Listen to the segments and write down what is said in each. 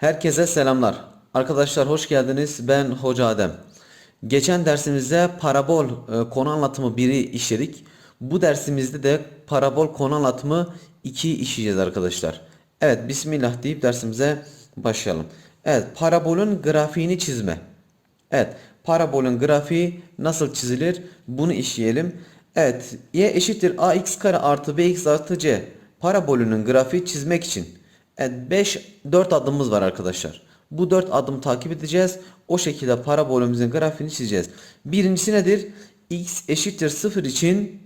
Herkese selamlar. Arkadaşlar hoş geldiniz. Ben Hoca Adem. Geçen dersimizde parabol e, konu anlatımı 1'i işledik. Bu dersimizde de parabol konu anlatımı 2'yi işleyeceğiz arkadaşlar. Evet bismillah deyip dersimize başlayalım. Evet parabolün grafiğini çizme. Evet parabolün grafiği nasıl çizilir bunu işleyelim. Evet y eşittir ax kare artı bx artı c parabolünün grafiği çizmek için Evet 5 4 adımımız var arkadaşlar. Bu 4 adım takip edeceğiz. O şekilde parabolümüzün grafiğini çizeceğiz. Birincisi nedir? x eşittir 0 için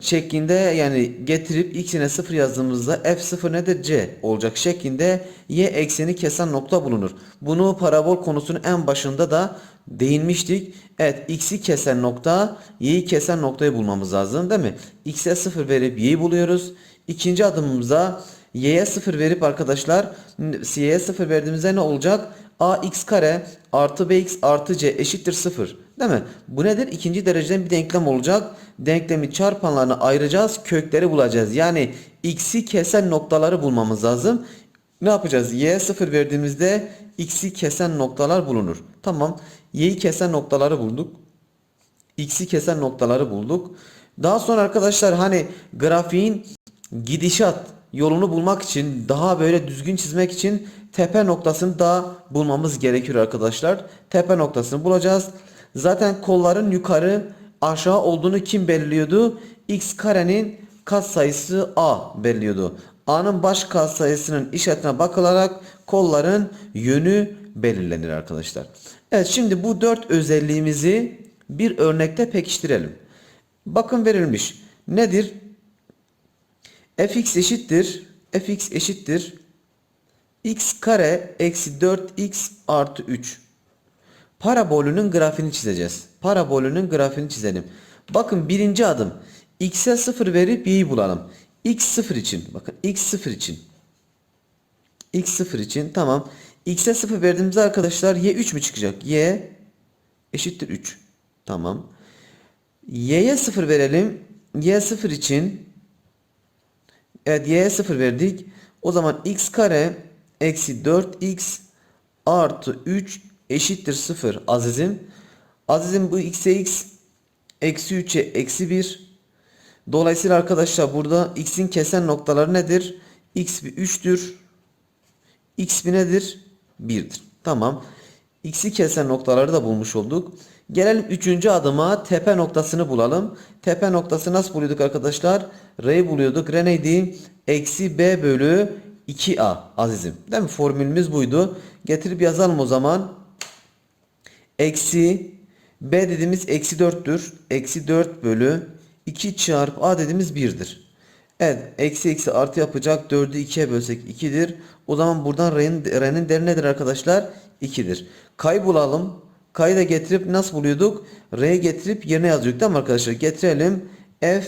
şeklinde yani getirip x'ine 0 yazdığımızda f0 nedir? c olacak şeklinde y ekseni kesen nokta bulunur. Bunu parabol konusunun en başında da değinmiştik. Evet x'i kesen nokta y'yi kesen noktayı bulmamız lazım değil mi? x'e 0 verip y'yi buluyoruz. İkinci adımımızda y'ye 0 verip arkadaşlar y'ye 0 verdiğimizde ne olacak? ax kare artı bx artı c eşittir 0. Değil mi? Bu nedir? İkinci dereceden bir denklem olacak. Denklemi çarpanlarını ayıracağız. Kökleri bulacağız. Yani x'i kesen noktaları bulmamız lazım. Ne yapacağız? y'ye 0 verdiğimizde x'i kesen noktalar bulunur. Tamam. y'yi kesen noktaları bulduk. x'i kesen noktaları bulduk. Daha sonra arkadaşlar hani grafiğin gidişat yolunu bulmak için daha böyle düzgün çizmek için tepe noktasını da bulmamız gerekiyor arkadaşlar. Tepe noktasını bulacağız. Zaten kolların yukarı aşağı olduğunu kim belirliyordu? X karenin katsayısı A belirliyordu. A'nın baş katsayısının işaretine bakılarak kolların yönü belirlenir arkadaşlar. Evet şimdi bu dört özelliğimizi bir örnekte pekiştirelim. Bakın verilmiş. Nedir? Fx eşittir fx eşittir x kare eksi 4x artı 3 parabolünün grafiğini çizeceğiz. Parabolünün grafiğini çizelim. Bakın birinci adım x'e 0 verip y'yi bulalım. x 0 için bakın x 0 için x 0 için tamam. x'e 0 verdiğimizde arkadaşlar y 3 mü çıkacak? y eşittir 3. Tamam. y'ye 0 verelim. y 0 için Evet y'ye 0 verdik. O zaman x kare eksi 4x artı 3 eşittir 0 azizim. Azizim bu x'e x eksi 3'e eksi 1. Dolayısıyla arkadaşlar burada x'in kesen noktaları nedir? x bir 3'tür. x bir nedir? 1'dir. Tamam. x'i kesen noktaları da bulmuş olduk. Gelelim üçüncü adıma tepe noktasını bulalım. Tepe noktası nasıl buluyorduk arkadaşlar? R'yi buluyorduk. R neydi? Eksi B bölü 2A azizim. Değil mi? Formülümüz buydu. Getirip yazalım o zaman. Eksi B dediğimiz eksi 4'tür. Eksi 4 bölü 2 çarpı A dediğimiz 1'dir. Evet. Eksi eksi artı yapacak. 4'ü 2'ye bölsek 2'dir. O zaman buradan R'nin değeri nedir arkadaşlar? 2'dir. K'yı bulalım. K'yı da getirip nasıl buluyorduk? R'yi getirip yerine yazıyorduk değil mi arkadaşlar? Getirelim. F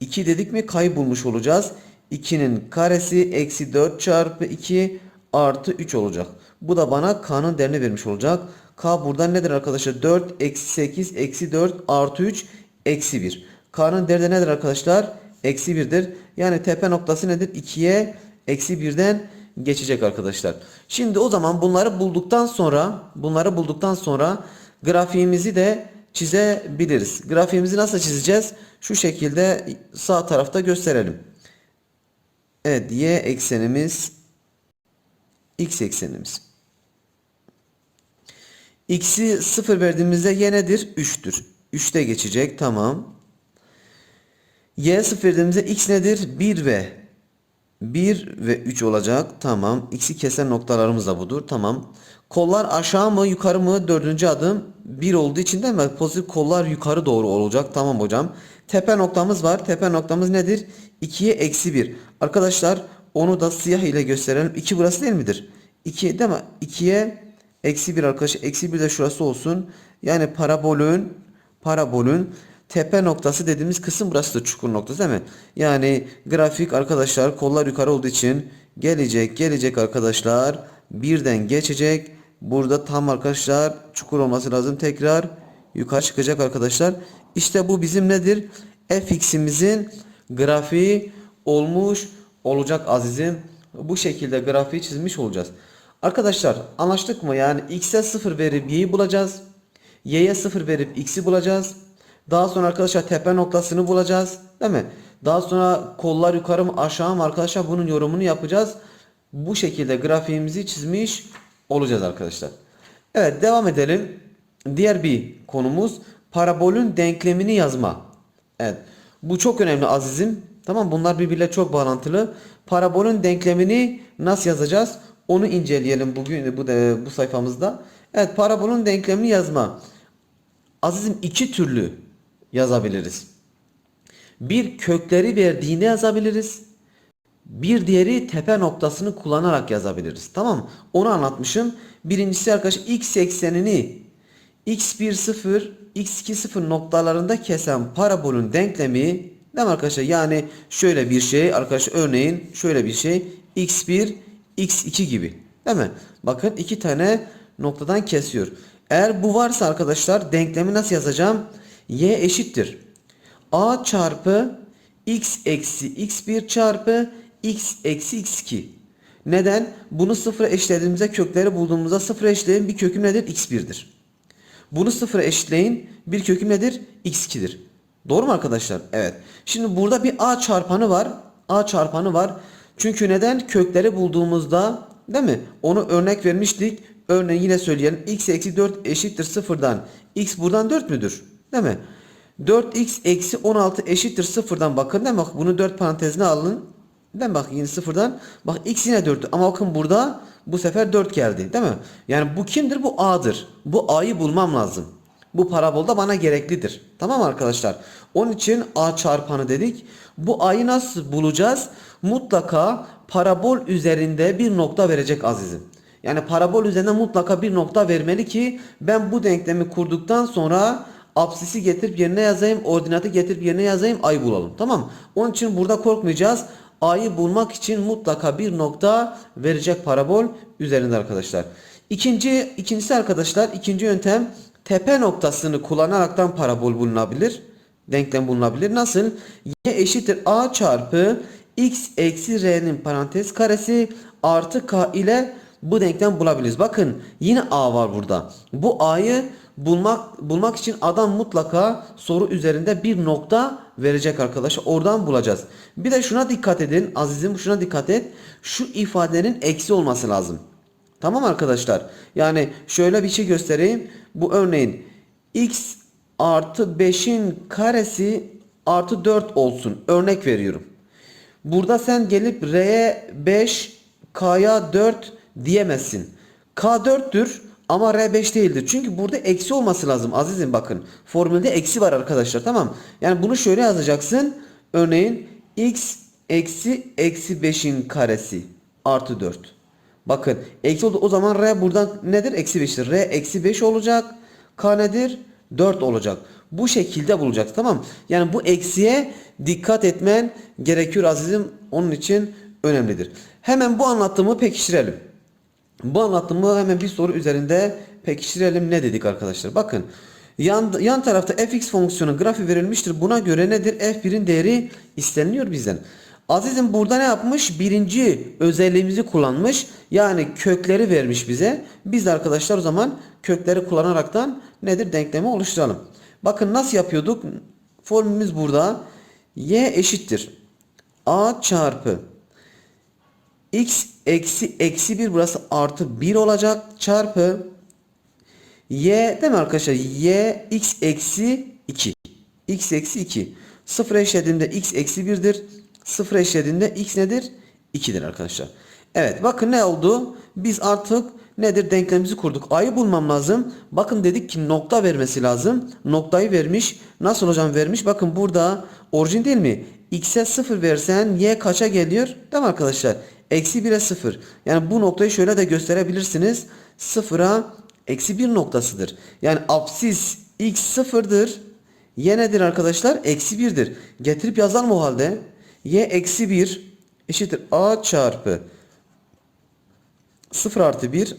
2 dedik mi K'yı bulmuş olacağız. 2'nin karesi eksi 4 çarpı 2 artı 3 olacak. Bu da bana K'nın değerini vermiş olacak. K buradan nedir arkadaşlar? 4 eksi 8 eksi 4 artı 3 eksi 1. K'nın değeri de nedir arkadaşlar? Eksi 1'dir. Yani tepe noktası nedir? 2'ye eksi 1'den geçecek arkadaşlar. Şimdi o zaman bunları bulduktan sonra bunları bulduktan sonra grafiğimizi de çizebiliriz. Grafiğimizi nasıl çizeceğiz? Şu şekilde sağ tarafta gösterelim. Evet y eksenimiz x eksenimiz. X'i 0 verdiğimizde y nedir? 3'tür. 3'te geçecek. Tamam. Y 0 verdiğimizde x nedir? 1 ve 1 ve 3 olacak. Tamam. X'i kesen noktalarımız da budur. Tamam. Kollar aşağı mı yukarı mı? Dördüncü adım 1 olduğu için değil? Pozitif kollar yukarı doğru olacak. Tamam hocam. Tepe noktamız var. Tepe noktamız nedir? 2'ye eksi 1. Arkadaşlar onu da siyah ile gösterelim. 2 burası değil midir? 2 değil mi? 2'ye eksi 1 arkadaşlar. Eksi 1 de şurası olsun. Yani parabolün parabolün tepe noktası dediğimiz kısım burası da çukur noktası değil mi? Yani grafik arkadaşlar kollar yukarı olduğu için gelecek gelecek arkadaşlar birden geçecek. Burada tam arkadaşlar çukur olması lazım. Tekrar yukarı çıkacak arkadaşlar. İşte bu bizim nedir? fx'imizin grafiği olmuş olacak azizim. bu şekilde grafiği çizmiş olacağız. Arkadaşlar anlaştık mı? Yani x'e 0 verip y'yi bulacağız. y'ye 0 verip x'i bulacağız. Daha sonra arkadaşlar tepe noktasını bulacağız. Değil mi? Daha sonra kollar yukarı mı aşağı mı arkadaşlar bunun yorumunu yapacağız. Bu şekilde grafiğimizi çizmiş olacağız arkadaşlar. Evet devam edelim. Diğer bir konumuz parabolün denklemini yazma. Evet. Bu çok önemli azizim. Tamam bunlar birbiriyle çok bağlantılı. Parabolün denklemini nasıl yazacağız? Onu inceleyelim bugün bu de, bu sayfamızda. Evet parabolün denklemini yazma. Azizim iki türlü yazabiliriz. Bir kökleri verdiğinde yazabiliriz. Bir diğeri tepe noktasını kullanarak yazabiliriz. Tamam mı? Onu anlatmışım. Birincisi arkadaşlar x eksenini x1 0 x2 0 noktalarında kesen parabolün denklemi değil mi arkadaşlar? Yani şöyle bir şey arkadaşlar örneğin şöyle bir şey x1 x2 gibi değil mi? Bakın iki tane noktadan kesiyor. Eğer bu varsa arkadaşlar denklemi nasıl yazacağım? Y eşittir. a çarpı x eksi x1 çarpı x eksi x2. Neden? Bunu sıfıra eşlediğimizde kökleri bulduğumuzda sıfıra eşleyin bir köküm nedir? x1'dir. Bunu sıfıra eşitleyin. Bir köküm nedir? x2'dir. Doğru mu arkadaşlar? Evet. Şimdi burada bir a çarpanı var. a çarpanı var. Çünkü neden? Kökleri bulduğumuzda değil mi? Onu örnek vermiştik. Örneğin yine söyleyelim. x eksi 4 eşittir sıfırdan. x buradan 4 müdür? Değil mi? 4x eksi 16 eşittir sıfırdan bakın değil mi? Bak bunu 4 parantezine alın. Değil mi? Bak yine sıfırdan. Bak x yine 4. Ama bakın burada bu sefer 4 geldi. Değil mi? Yani bu kimdir? Bu a'dır. Bu a'yı bulmam lazım. Bu parabolda bana gereklidir. Tamam arkadaşlar? Onun için a çarpanı dedik. Bu a'yı nasıl bulacağız? Mutlaka parabol üzerinde bir nokta verecek azizim. Yani parabol üzerinde mutlaka bir nokta vermeli ki ben bu denklemi kurduktan sonra absisi getirip yerine yazayım, ordinatı getirip yerine yazayım, a'yı bulalım. Tamam Onun için burada korkmayacağız. A'yı bulmak için mutlaka bir nokta verecek parabol üzerinde arkadaşlar. İkinci, ikincisi arkadaşlar ikinci yöntem tepe noktasını kullanaraktan parabol bulunabilir. Denklem bulunabilir. Nasıl? Y eşittir A çarpı X eksi R'nin parantez karesi artı K ile bu denklem bulabiliriz. Bakın yine A var burada. Bu A'yı bulmak bulmak için adam mutlaka soru üzerinde bir nokta verecek arkadaşlar. Oradan bulacağız. Bir de şuna dikkat edin. Azizim şuna dikkat et. Şu ifadenin eksi olması lazım. Tamam arkadaşlar. Yani şöyle bir şey göstereyim. Bu örneğin x artı 5'in karesi artı 4 olsun. Örnek veriyorum. Burada sen gelip R'ye 5 K'ya 4 diyemezsin. K 4'tür ama R 5 değildir. Çünkü burada eksi olması lazım azizim bakın. Formülde eksi var arkadaşlar tamam. Yani bunu şöyle yazacaksın. Örneğin x eksi eksi 5'in karesi artı 4. Bakın eksi oldu o zaman R buradan nedir? Eksi 5'tir. R eksi 5 olacak. K nedir? 4 olacak. Bu şekilde bulacağız tamam. Yani bu eksiye dikkat etmen gerekiyor azizim. Onun için önemlidir. Hemen bu anlattığımı pekiştirelim. Bu anlattığımı hemen bir soru üzerinde pekiştirelim. Ne dedik arkadaşlar? Bakın yan, yan tarafta fx fonksiyonu grafiği verilmiştir. Buna göre nedir? f1'in değeri isteniliyor bizden. Azizim burada ne yapmış? Birinci özelliğimizi kullanmış. Yani kökleri vermiş bize. Biz de arkadaşlar o zaman kökleri kullanaraktan nedir? Denklemi oluşturalım. Bakın nasıl yapıyorduk? Formülümüz burada. y eşittir. a çarpı x eksi eksi 1 burası artı 1 olacak çarpı y değil mi arkadaşlar? Y x eksi 2 x eksi 2 sıfır eşlediğinde x eksi 1'dir sıfır eşlediğinde x nedir? 2'dir arkadaşlar. Evet bakın ne oldu? Biz artık nedir? Denklemimizi kurduk. A'yı bulmam lazım. Bakın dedik ki nokta vermesi lazım. Noktayı vermiş. Nasıl hocam vermiş? Bakın burada orijin değil mi? X'e 0 versen y kaça geliyor? Değil mi arkadaşlar Eksi 1'e 0. Yani bu noktayı şöyle de gösterebilirsiniz. 0'a eksi 1 noktasıdır. Yani absis x sıfırdır. Y nedir arkadaşlar? Eksi 1'dir. Getirip yazalım o halde. Y eksi 1 eşittir a çarpı 0 artı 1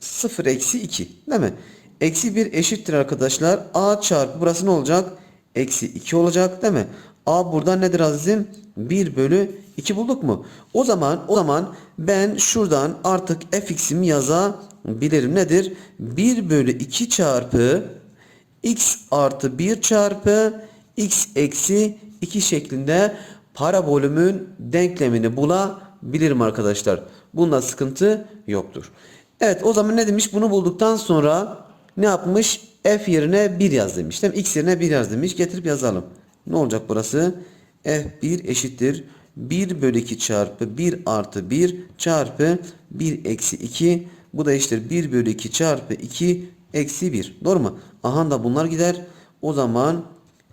0 eksi 2 değil mi? Eksi 1 eşittir arkadaşlar. a çarpı burası ne olacak? Eksi 2 olacak değil mi? A burada nedir azizim? 1 bölü 2 bulduk mu? O zaman o zaman ben şuradan artık fx'imi yazabilirim. Nedir? 1 bölü 2 çarpı x artı 1 çarpı x eksi 2 şeklinde parabolümün denklemini bulabilirim arkadaşlar. Bunda sıkıntı yoktur. Evet o zaman ne demiş? Bunu bulduktan sonra ne yapmış? F yerine 1 yaz demiş. Değil mi? X yerine 1 yaz demiş. Getirip yazalım. Ne olacak burası? F1 eşittir. 1 bölü 2 çarpı 1 artı 1 çarpı 1 eksi 2. Bu da eşittir 1 bölü 2 çarpı 2 eksi 1. Doğru mu? Aha da bunlar gider. O zaman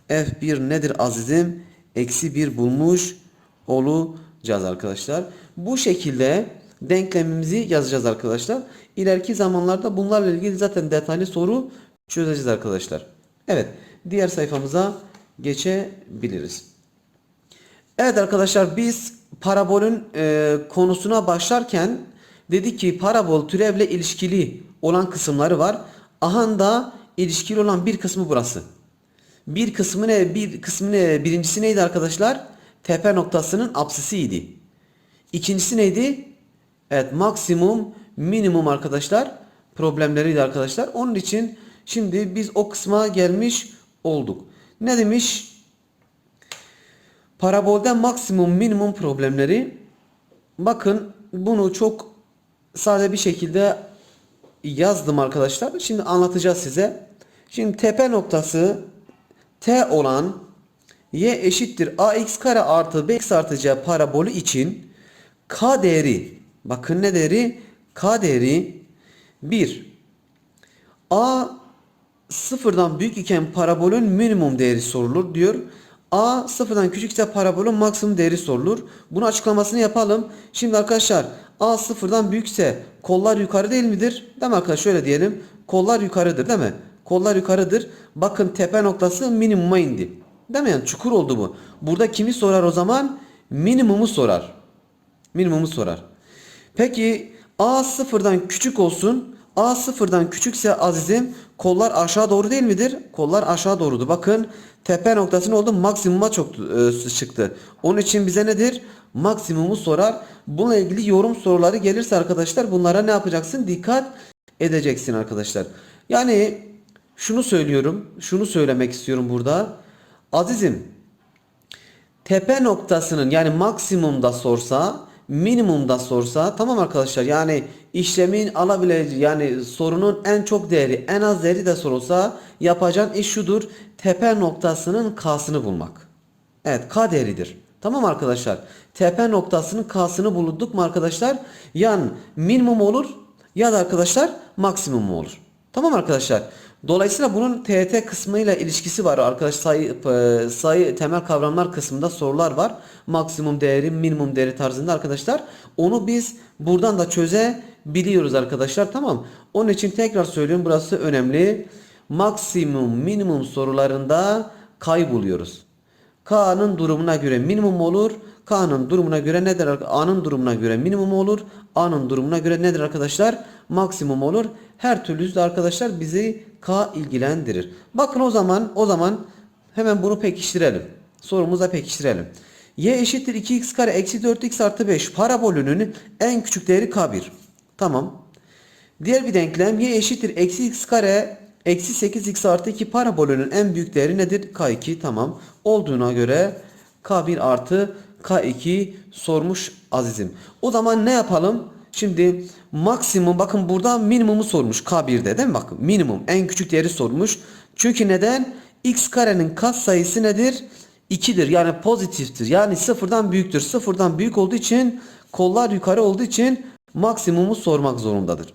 F1 nedir azizim? Eksi 1 bulmuş olacağız arkadaşlar. Bu şekilde denklemimizi yazacağız arkadaşlar. İleriki zamanlarda bunlarla ilgili zaten detaylı soru çözeceğiz arkadaşlar. Evet diğer sayfamıza geçebiliriz. Evet arkadaşlar biz parabolün e, konusuna başlarken dedik ki parabol türevle ilişkili olan kısımları var. Aha da ilişkili olan bir kısmı burası. Bir kısmı ne? Bir kısmı ne? Birincisi neydi arkadaşlar? Tepe noktasının apsisiydi. İkincisi neydi? Evet maksimum minimum arkadaşlar problemleriydi arkadaşlar. Onun için şimdi biz o kısma gelmiş olduk. Ne demiş? Parabolde maksimum minimum problemleri. Bakın bunu çok sade bir şekilde yazdım arkadaşlar. Şimdi anlatacağız size. Şimdi tepe noktası T olan y eşittir ax kare artı bx artı c parabolü için k değeri bakın ne değeri k değeri 1 a sıfırdan büyük iken parabolün minimum değeri sorulur diyor. A sıfırdan küçükse parabolün maksimum değeri sorulur. Bunun açıklamasını yapalım. Şimdi arkadaşlar A sıfırdan büyükse kollar yukarı değil midir? Değil mi arkadaşlar? Şöyle diyelim. Kollar yukarıdır değil mi? Kollar yukarıdır. Bakın tepe noktası minimuma indi. Değil mi? Yani çukur oldu bu. Burada kimi sorar o zaman? Minimumu sorar. Minimumu sorar. Peki A sıfırdan küçük olsun. A sıfırdan küçükse azizim kollar aşağı doğru değil midir? Kollar aşağı doğrudur. Bakın tepe noktası ne oldu? Maksimuma çok e, çıktı. Onun için bize nedir? Maksimumu sorar. Bununla ilgili yorum soruları gelirse arkadaşlar bunlara ne yapacaksın? Dikkat edeceksin arkadaşlar. Yani şunu söylüyorum. Şunu söylemek istiyorum burada. Azizim tepe noktasının yani maksimumda sorsa minimumda sorsa tamam arkadaşlar yani işlemin alabileceği yani sorunun en çok değeri en az değeri de sorulsa yapacağın iş şudur tepe noktasının k'sını bulmak. Evet k değeridir. Tamam arkadaşlar tepe noktasının k'sını bulduk mu arkadaşlar yan minimum olur ya da arkadaşlar maksimum olur. Tamam arkadaşlar. Dolayısıyla bunun TET kısmıyla ilişkisi var arkadaş sayı e, sayı temel kavramlar kısmında sorular var. Maksimum değeri, minimum değeri tarzında arkadaşlar. Onu biz buradan da çözebiliyoruz arkadaşlar. Tamam. Onun için tekrar söylüyorum burası önemli. Maksimum, minimum sorularında kayboluyoruz. K'nın durumuna göre minimum olur. K'nın durumuna göre nedir? A'nın durumuna göre minimum olur. A'nın durumuna göre nedir arkadaşlar? Maksimum olur. Her türlüsü de arkadaşlar bizi K ilgilendirir. Bakın o zaman o zaman hemen bunu pekiştirelim. Sorumuza pekiştirelim. Y eşittir 2x kare eksi 4x artı 5 parabolünün en küçük değeri K1. Tamam. Diğer bir denklem y eşittir eksi x kare eksi 8x artı 2 parabolünün en büyük değeri nedir? K2 tamam. Olduğuna göre K1 artı K2 sormuş azizim. O zaman ne yapalım? Şimdi maksimum bakın burada minimumu sormuş K1'de değil mi? Bakın minimum en küçük değeri sormuş. Çünkü neden? X karenin kat sayısı nedir? 2'dir. Yani pozitiftir. Yani sıfırdan büyüktür. Sıfırdan büyük olduğu için kollar yukarı olduğu için maksimumu sormak zorundadır.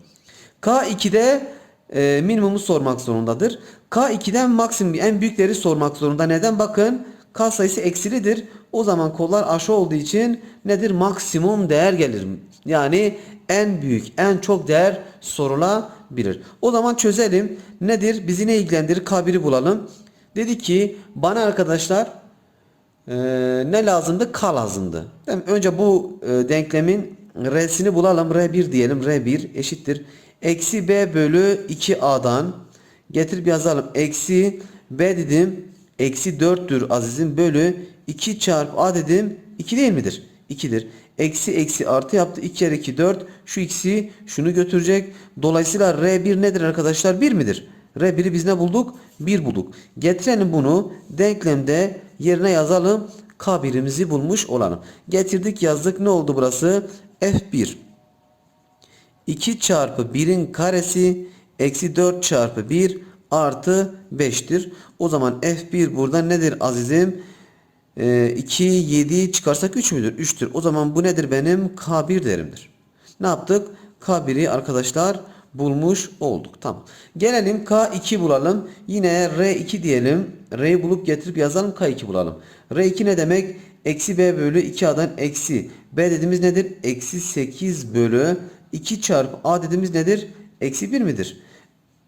K2'de e, minimumu sormak zorundadır. K2'den maksimum en büyükleri sormak zorunda. Neden? Bakın K sayısı eksilidir. O zaman kollar aşağı olduğu için nedir? Maksimum değer gelir. Yani en büyük, en çok değer sorulabilir. O zaman çözelim. Nedir? Bizi ne ilgilendirir? K1'i bulalım. Dedi ki bana arkadaşlar e, ne lazımdı? K lazımdı. Önce bu e, denklemin R'sini bulalım. R1 diyelim. R1 eşittir. Eksi B bölü 2A'dan getirip yazalım. Eksi B dedim. eksi 4'tür azizim bölü 2 çarpı a dedim 2 değil midir? 2'dir. Eksi eksi artı yaptı. 2 kere 2 4. Şu x'i şunu götürecek. Dolayısıyla R1 nedir arkadaşlar? 1 midir? R1'i biz ne bulduk? 1 bulduk. Getirelim bunu denklemde yerine yazalım. K1'imizi bulmuş olalım. Getirdik yazdık. Ne oldu burası? F1. 2 çarpı 1'in karesi eksi 4 çarpı 1 artı 5'tir. O zaman F1 burada nedir azizim? Ee, 2, 7 çıkarsak 3 müdür? 3'tür. O zaman bu nedir benim? K1 değerimdir. Ne yaptık? K1'i arkadaşlar bulmuş olduk. Tamam. Gelelim K2 bulalım. Yine R2 diyelim. R'yi bulup getirip yazalım. K2 bulalım. R2 ne demek? Eksi B bölü 2A'dan eksi. B dediğimiz nedir? Eksi 8 bölü 2 çarpı A dediğimiz nedir? Eksi 1 midir?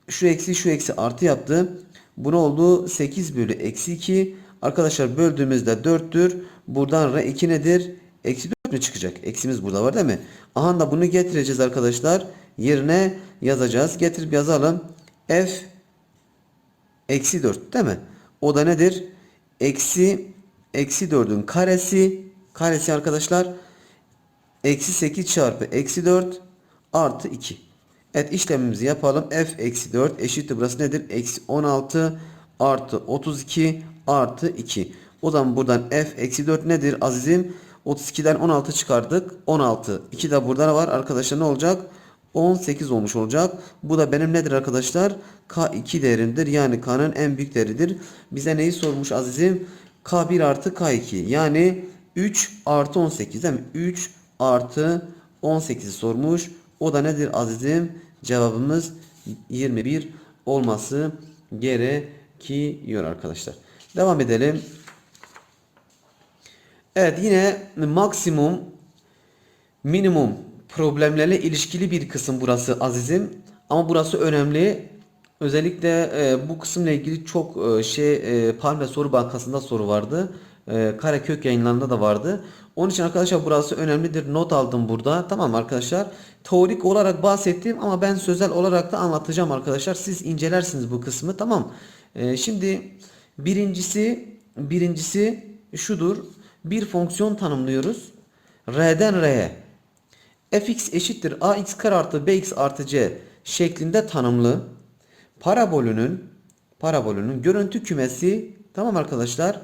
Şu eksi şu eksi artı yaptı. Bu ne oldu? 8 bölü eksi 2. Arkadaşlar böldüğümüzde 4'tür. Buradan R2 nedir? Eksi 4 mü çıkacak? Eksimiz burada var değil mi? Aha da bunu getireceğiz arkadaşlar. Yerine yazacağız. Getirip yazalım. F eksi 4 değil mi? O da nedir? Eksi eksi 4'ün karesi karesi arkadaşlar eksi 8 çarpı eksi 4 artı 2. Evet işlemimizi yapalım. F eksi 4 eşittir burası nedir? Eksi 16 artı 32 artı 2. O zaman buradan F eksi 4 nedir azizim? 32'den 16 çıkardık. 16. 2 de burada var. Arkadaşlar ne olacak? 18 olmuş olacak. Bu da benim nedir arkadaşlar? K2 değerindir. Yani K'nın en büyük değeridir. Bize neyi sormuş azizim? K1 artı K2. Yani 3 artı 18 değil mi? 3 artı 18'i sormuş. O da nedir azizim? Cevabımız 21 olması gerekiyor arkadaşlar. Devam edelim. Evet yine maksimum minimum problemlerle ilişkili bir kısım burası azizim. Ama burası önemli. Özellikle e, bu kısımla ilgili çok e, şey e, Palme Soru Bankası'nda soru vardı. E, Karakök yayınlarında da vardı. Onun için arkadaşlar burası önemlidir. Not aldım burada. Tamam arkadaşlar. Teorik olarak bahsettim ama ben sözel olarak da anlatacağım arkadaşlar. Siz incelersiniz bu kısmı. Tamam. E, şimdi birincisi birincisi şudur. Bir fonksiyon tanımlıyoruz. R'den R'ye fx eşittir ax kare artı bx artı c şeklinde tanımlı parabolünün parabolünün görüntü kümesi tamam arkadaşlar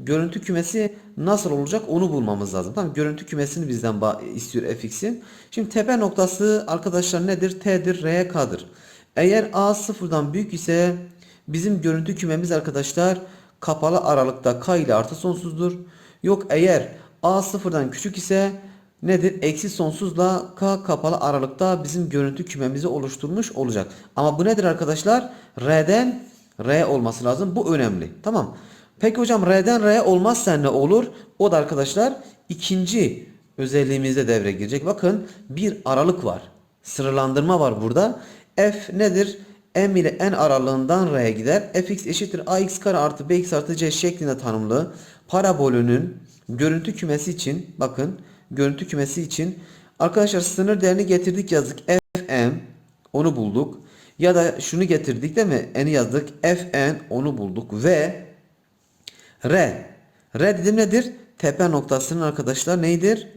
görüntü kümesi nasıl olacak onu bulmamız lazım. Tamam görüntü kümesini bizden istiyor fx'in. Şimdi tepe noktası arkadaşlar nedir? T'dir, R'ye K'dır. Eğer A sıfırdan büyük ise bizim görüntü kümemiz arkadaşlar kapalı aralıkta K ile artı sonsuzdur. Yok eğer A sıfırdan küçük ise nedir? Eksi sonsuzla K kapalı aralıkta bizim görüntü kümemizi oluşturmuş olacak. Ama bu nedir arkadaşlar? R'den R olması lazım. Bu önemli. Tamam. Peki hocam R'den R olmazsa ne olur? O da arkadaşlar ikinci özelliğimizde devre girecek. Bakın bir aralık var. Sınırlandırma var burada. F nedir? M ile N aralığından R'ye gider. Fx eşittir ax kare artı bx artı c şeklinde tanımlı parabolünün görüntü kümesi için bakın görüntü kümesi için. Arkadaşlar sınır değerini getirdik yazdık. Fm onu bulduk. Ya da şunu getirdik değil mi? N'i yazdık. Fn onu bulduk. Ve r. R dedim nedir? Tepe noktasının arkadaşlar neydir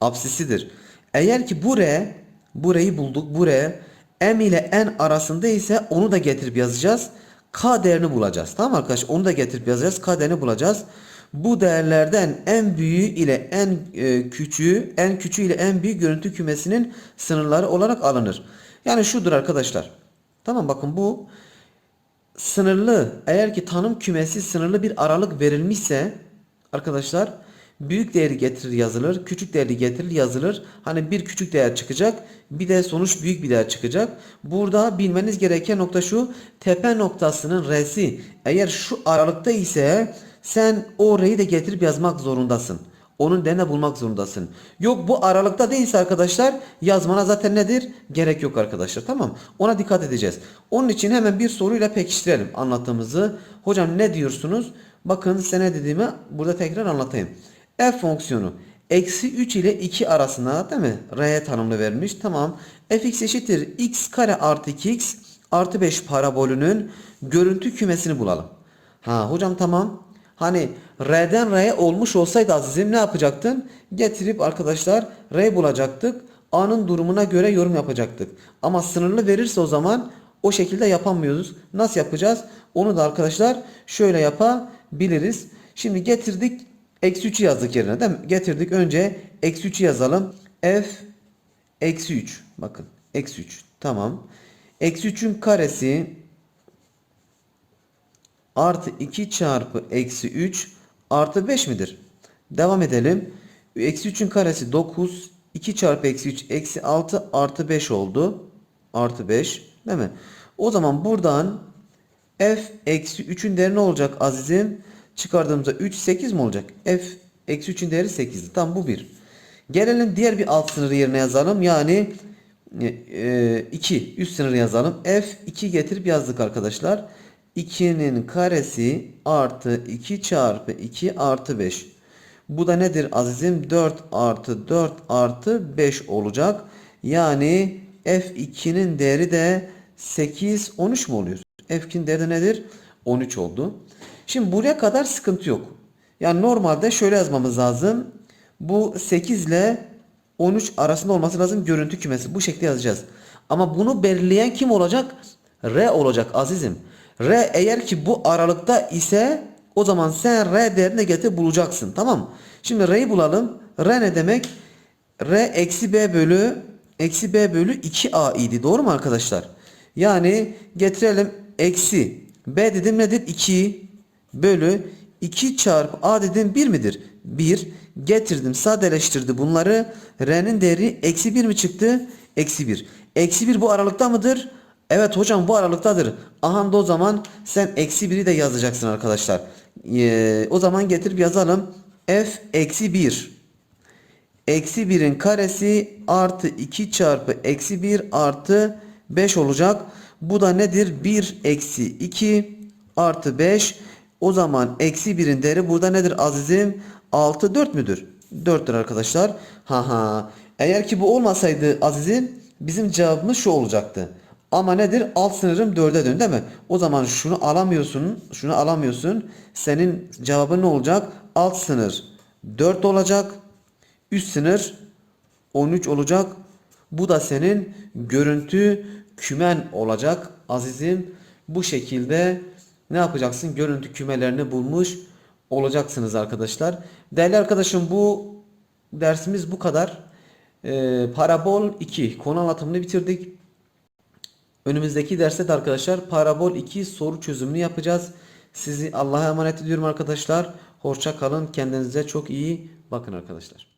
apsisidir eğer ki bu r bu r'yi bulduk bu r m ile n arasında ise onu da getirip yazacağız. K değerini bulacağız. Tamam arkadaşlar? Onu da getirip yazacağız. K değerini bulacağız bu değerlerden en büyüğü ile en e, küçüğü, en küçüğü ile en büyük görüntü kümesinin sınırları olarak alınır. Yani şudur arkadaşlar. Tamam bakın bu sınırlı eğer ki tanım kümesi sınırlı bir aralık verilmişse arkadaşlar büyük değeri getirir yazılır. Küçük değeri getirir yazılır. Hani bir küçük değer çıkacak. Bir de sonuç büyük bir değer çıkacak. Burada bilmeniz gereken nokta şu. Tepe noktasının R'si eğer şu aralıkta ise sen o R'yi de getirip yazmak zorundasın. Onun değerini bulmak zorundasın. Yok bu aralıkta değilse arkadaşlar yazmana zaten nedir? Gerek yok arkadaşlar tamam Ona dikkat edeceğiz. Onun için hemen bir soruyla pekiştirelim anlattığımızı. Hocam ne diyorsunuz? Bakın size ne dediğimi burada tekrar anlatayım. F fonksiyonu eksi 3 ile 2 arasında değil mi? R'ye tanımlı vermiş. Tamam. fx eşittir x kare artı 2x artı 5 parabolünün görüntü kümesini bulalım. Ha hocam tamam. Hani R'den R'ye olmuş olsaydı azizim ne yapacaktın? Getirip arkadaşlar R bulacaktık. A'nın durumuna göre yorum yapacaktık. Ama sınırlı verirse o zaman o şekilde yapamıyoruz. Nasıl yapacağız? Onu da arkadaşlar şöyle yapabiliriz. Şimdi getirdik. Eksi 3'ü yazdık yerine değil mi? Getirdik. Önce eksi 3'ü yazalım. F eksi 3. Bakın. Eksi 3. Tamam. Eksi 3'ün karesi artı 2 çarpı eksi 3 artı 5 midir? Devam edelim. Eksi 3'ün karesi 9. 2 çarpı eksi 3 eksi 6 artı 5 oldu. Artı 5 değil mi? O zaman buradan f eksi 3'ün değeri ne olacak azizim? Çıkardığımızda 3 8 mi olacak? f eksi 3'ün değeri 8'di. Tamam bu 1. Gelelim diğer bir alt sınırı yerine yazalım. Yani 2 üst sınırı yazalım. F 2 getirip yazdık arkadaşlar. 2'nin karesi artı 2 çarpı 2 artı 5. Bu da nedir azizim? 4 artı 4 artı 5 olacak. Yani F2'nin değeri de 8 13 mu oluyor? F2'nin değeri de nedir? 13 oldu. Şimdi buraya kadar sıkıntı yok. Yani normalde şöyle yazmamız lazım. Bu 8 ile 13 arasında olması lazım görüntü kümesi. Bu şekilde yazacağız. Ama bunu belirleyen kim olacak? R olacak azizim. R eğer ki bu aralıkta ise o zaman sen R değerini getir bulacaksın. Tamam? Şimdi R'yi bulalım. R ne demek? R eksi B bölü eksi B bölü 2A idi. Doğru mu arkadaşlar? Yani getirelim eksi B dedim nedir? 2 bölü 2 çarpı A dedim 1 midir? 1 getirdim sadeleştirdi bunları. R'nin değeri eksi 1 mi çıktı? Eksi 1. Eksi 1 bu aralıkta mıdır? Evet hocam bu aralıktadır. Aha da o zaman sen eksi 1'i de yazacaksın arkadaşlar. Ee, o zaman getirip yazalım. F eksi 1. Eksi 1'in karesi artı 2 çarpı eksi 1 artı 5 olacak. Bu da nedir? 1 eksi 2 artı 5. O zaman eksi 1'in değeri burada nedir azizim? 6 4 müdür? 4'tür arkadaşlar. Ha ha. Eğer ki bu olmasaydı azizim bizim cevabımız şu olacaktı. Ama nedir? Alt sınırım 4'e dön değil mi? O zaman şunu alamıyorsun. Şunu alamıyorsun. Senin cevabın ne olacak? Alt sınır 4 olacak. Üst sınır 13 olacak. Bu da senin görüntü kümen olacak azizim. Bu şekilde ne yapacaksın? Görüntü kümelerini bulmuş olacaksınız arkadaşlar. Değerli arkadaşım bu dersimiz bu kadar. Ee, parabol 2 konu anlatımını bitirdik. Önümüzdeki derste de arkadaşlar parabol 2 soru çözümünü yapacağız. Sizi Allah'a emanet ediyorum arkadaşlar. Hoşça kalın. Kendinize çok iyi bakın arkadaşlar.